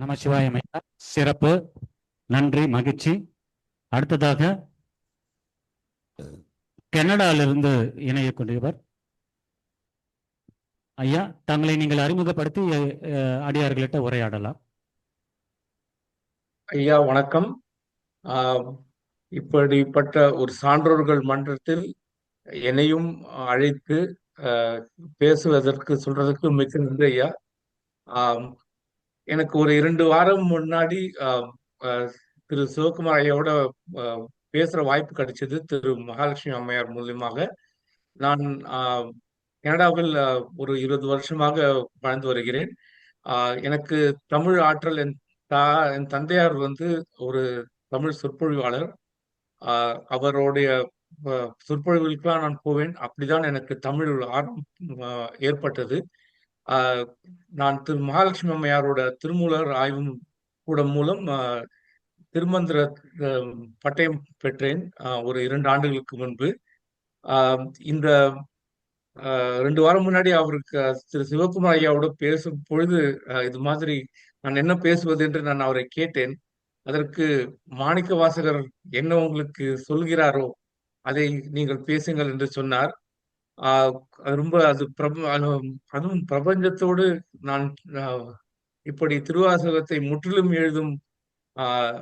நமசிவாயம் ஐயா. சிறப்பு நன்றி மகிழ்ச்சி. அடுத்ததாக கனடாவிலிருந்து இணையக்கூடியவர் ஐயா. தங்களை நீங்கள் அறிமுகப்படுத்தி அடியார்களிட்ட உரையாடலாம். ஐயா வணக்கம். இப்படிப்பட்ட ஒரு சான்றோர்கள் மன்றத்தில் என்னையும் அழைத்து பேசுவதற்கு சொல்றதுக்கு மிக்க நன்றி ஐயா. எனக்கு ஒரு இரண்டு வாரம் முன்னாடி திரு சிவகுமார் ஐயாவோட பேசுற வாய்ப்பு கிடைச்சது. திரு மகாலட்சுமி அம்மையார் மூலியமாக. நான் கனடாவில் ஒரு இருபது வருஷமாக வாழ்ந்து வருகிறேன். எனக்கு தமிழ் ஆற்றல் என் தா என் தந்தையார் வந்து ஒரு தமிழ் சொற்பொழிவாளர். அவருடைய சொற்பொழிவுகளுக்கெல்லாம் நான் போவேன். அப்படிதான் எனக்கு தமிழ் ஆர்வம் ஏற்பட்டது. நான் திரு மகாலட்சுமி அம்மையாரோட திருமூலர் ஆய்வு கூடம் மூலம் ஆஹ் திருமந்திர பட்டயம் பெற்றேன் ஆஹ் ஒரு இரண்டு ஆண்டுகளுக்கு முன்பு. ஆஹ் இந்த ஆஹ் ரெண்டு வாரம் முன்னாடி அவருக்கு திரு சிவகுமார் ஐயாவோட பேசும் பொழுது அஹ், இது மாதிரி நான் என்ன பேசுவது என்று நான் அவரை கேட்டேன். அதற்கு மாணிக்க வாசகர் என்ன உங்களுக்கு சொல்கிறாரோ அதை நீங்கள் பேசுங்கள் என்று சொன்னார். ரொம்ப அது பிரப அது- அதுவும் பிரபஞ்சத்தோடு நான் இப்படி திருவாசகத்தை முற்றிலும் எழுதும் ஆஹ்,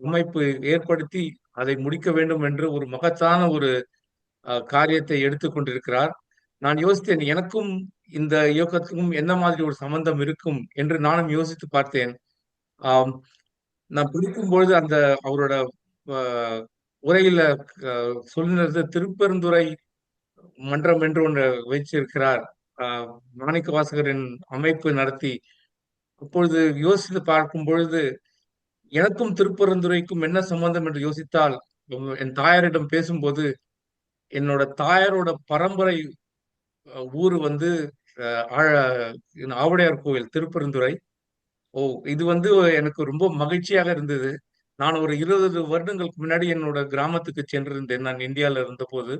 அமைப்பு ஏற்படுத்தி அதை முடிக்க வேண்டும் என்று ஒரு மகத்தான ஒரு காரியத்தை எடுத்துக்கொண்டிருக்கிறார் நான் யோசித்தேன் எனக்கும் இந்த இயக்கத்துக்கும் என்ன மாதிரி ஒரு சம்பந்தம் இருக்கும் என்று நானும் யோசித்து பார்த்தேன். நான் பிடிக்கும் பொழுது அந்த அவரோட உரையில சொல்லினது திருப்பெருந்துறை மன்றம் என்று ஒன்று வைச்சிருக்கிறார் ஆஹ், மாணிக்க வாசகரின் அமைப்பு நடத்தி அப்பொழுது யோசித்து பார்க்கும் பொழுது எனக்கும் திருப்பரந்துரைக்கும் என்ன சம்பந்தம் என்று யோசித்தால் என் தாயாரிடம் பேசும்போது என்னோட தாயாரோட பரம்பரை ஊர் வந்து அஹ், ஆவுடையார் கோவில் திருப்பெருந்துறை ஓ இது வந்து எனக்கு ரொம்ப மகிழ்ச்சியாக இருந்தது. நான் ஒரு இருபது வருடங்களுக்கு முன்னாடி என்னோட கிராமத்துக்கு சென்றிருந்தேன். நான் இந்தியாவில் இருந்தபோது.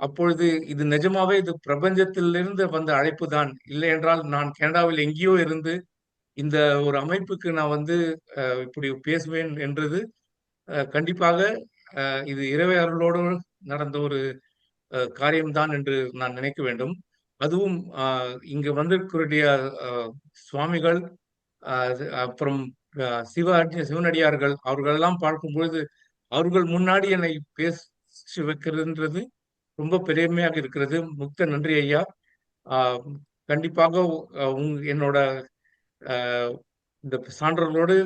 அப்பொழுது இது நிஜமாவே இது பிரபஞ்சத்திலிருந்து வந்த அழைப்பு தான் இல்லை என்றால் நான் கனடாவில் எங்கேயோ இருந்து இந்த ஒரு அமைப்புக்கு நான் வந்து இப்படி பேசுவேன் என்றது கண்டிப்பாக இது இறைவை அருளோடு நடந்த ஒரு காரியம்தான் என்று நான் நினைக்க வேண்டும். அதுவும் இங்கு வந்திருக்கிற சுவாமிகள் அப்புறம் சிவ சிவனடியார்கள் அவர்களெல்லாம் பார்க்கும் பொழுது அவர்கள் முன்னாடி என்னை பேச வைக்கிறதுன்றது ரொம்ப பெருமையாக இருக்கிறது. முக்த நன்றி ஐயா. ஆஹ் கண்டிப்பாக உங் என்னோட இந்த சான்றோர்களோடு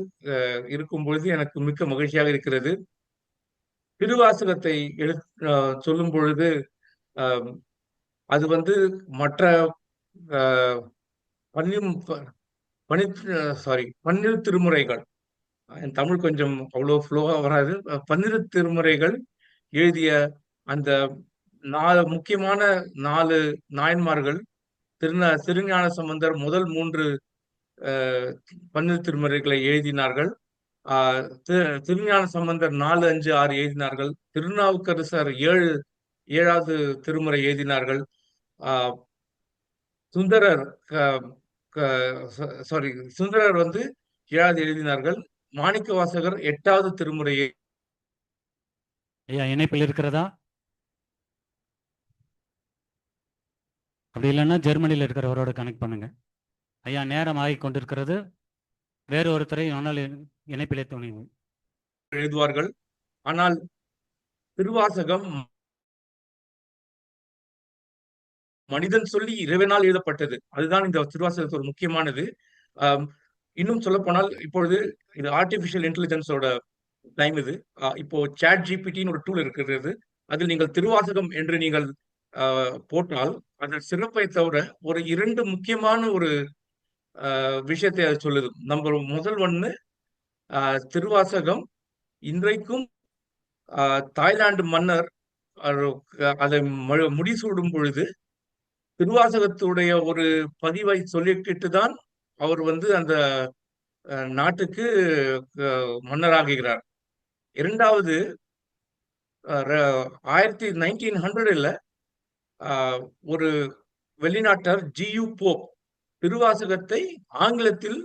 இருக்கும் பொழுது எனக்கு மிக்க மகிழ்ச்சியாக இருக்கிறது. திருவாசகத்தை எழு ஆஹ் சொல்லும் பொழுது ஆஹ் அது வந்து மற்ற ஆஹ் பன்னியும் பனி சாரி பன்னிரு திருமுறைகள். என் தமிழ் கொஞ்சம் அவ்வளோ ஃப்ளோவா வராது. பன்னிரு திருமுறைகள் எழுதிய அந்த நாலு முக்கியமான நாலு நாயன்மார்கள் திருநா திருஞான சம்பந்தர் முதல் மூன்று அஹ், பன்னிரு திருமறைகளை எழுதினார்கள். ஆஹ், திருஞான சம்பந்தர் நாலு அஞ்சு ஆறு எழுதினார்கள். திருநாவுக்கரசர் ஏழு ஏழாவது திருமுறை எழுதினார்கள். ஆஹ், சுந்தரர் சாரி சுந்தரர் வந்து ஏழாவது எழுதினார்கள். மாணிக்க வாசகர் எட்டாவது திருமுறையை ஐயா இணைப்பில் இருக்கிறதா? அப்படி இல்லைன்னா ஜெர்மனியில் இருக்கிறவரோட கனெக்ட் பண்ணுங்க. ஐயா நேரம் ஆகி கொண்டிருக்கிறது. வேறு ஒருத்தரை ஆனால் இணைப்பிலே துணிவு எழுதுவார்கள். ஆனால் திருவாசகம் மனிதன் சொல்லி இறைவனால் எழுதப்பட்டது. அதுதான் இந்த திருவாசகத்துக்கு ஒரு முக்கியமானது. இன்னும் சொல்ல போனால் இப்பொழுது இது ஆர்டிபிஷியல் இன்டெலிஜென்ஸோட டைம் இது. ஆஹ் இப்போ சாட் ஜிபிடின்னு ஒரு டூல் இருக்கிறது. அதில் நீங்கள் திருவாசகம் என்று நீங்கள் போட்டால் அதன் சிறப்பை தவிர ஒரு இரண்டு முக்கியமான ஒரு விஷயத்தை அது சொல்லுது. நம்ம முதல் ஒண்ணு ஆஹ், திருவாசகம். இன்றைக்கும் ஆஹ், தாய்லாந்து மன்னர் அதை முடிசூடும் பொழுது திருவாசகத்துடைய ஒரு பதிவை சொல்லிக்கிட்டு தான் அவர் வந்து அந்த நாட்டுக்கு மன்னராகிறார் இரண்டாவது ஆயிரத்தி நைன்டீன் ஹண்ட்ரட்ல ஒரு வெளிநாட்டர் ஜியு போப் திருவாசகத்தை ஆங்கிலத்தில்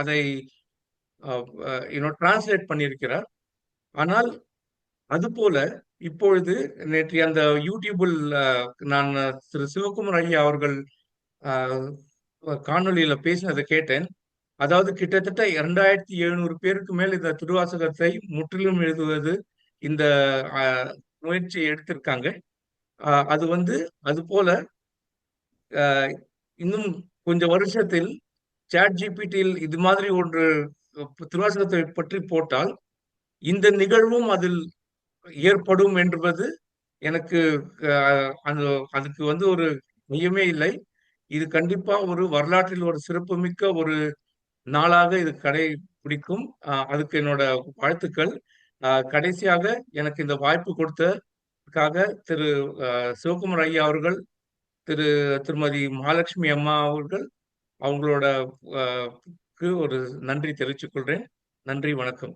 அதை டிரான்ஸ்லேட் பண்ணியிருக்கிறார். ஆனால் அதுபோல இப்பொழுது நேற்று அந்த யூடியூபில் நான் திரு சிவகுமார் ஐயா அவர்கள் காணொலியில பேசினதை கேட்டேன். அதாவது கிட்டத்தட்ட இரண்டாயிரத்தி எழுநூறு பேருக்கு மேல் இந்த திருவாசகத்தை முற்றிலும் எழுதுவது இந்த முயற்சி முயற்சியை எடுத்திருக்காங்க. அது வந்து அது போல இன்னும் கொஞ்சம் வருஷத்தில் சாட் ஜிபிடியில் இது மாதிரி ஒன்று திருவாசகத்தை பற்றி போட்டால் இந்த நிகழ்வும் அதில் ஏற்படும் என்பது எனக்கு அது அதுக்கு வந்து ஒரு மையமே இல்லை. இது கண்டிப்பா ஒரு வரலாற்றில் ஒரு சிறப்புமிக்க ஒரு நாளாக இது கடைபிடிக்கும். அஹ், அதுக்கு என்னோட வாழ்த்துக்கள். கடைசியாக எனக்கு இந்த வாய்ப்பு கொடுத்த கொடுத்ததுக்காக திரு சிவகுமார் ஐயா அவர்கள் திரு திருமதி மகாலட்சுமி அம்மா அவர்கள் அவங்களோட அஹ், ஒரு நன்றி தெரிவித்துக் கொள்கிறேன் நன்றி வணக்கம்.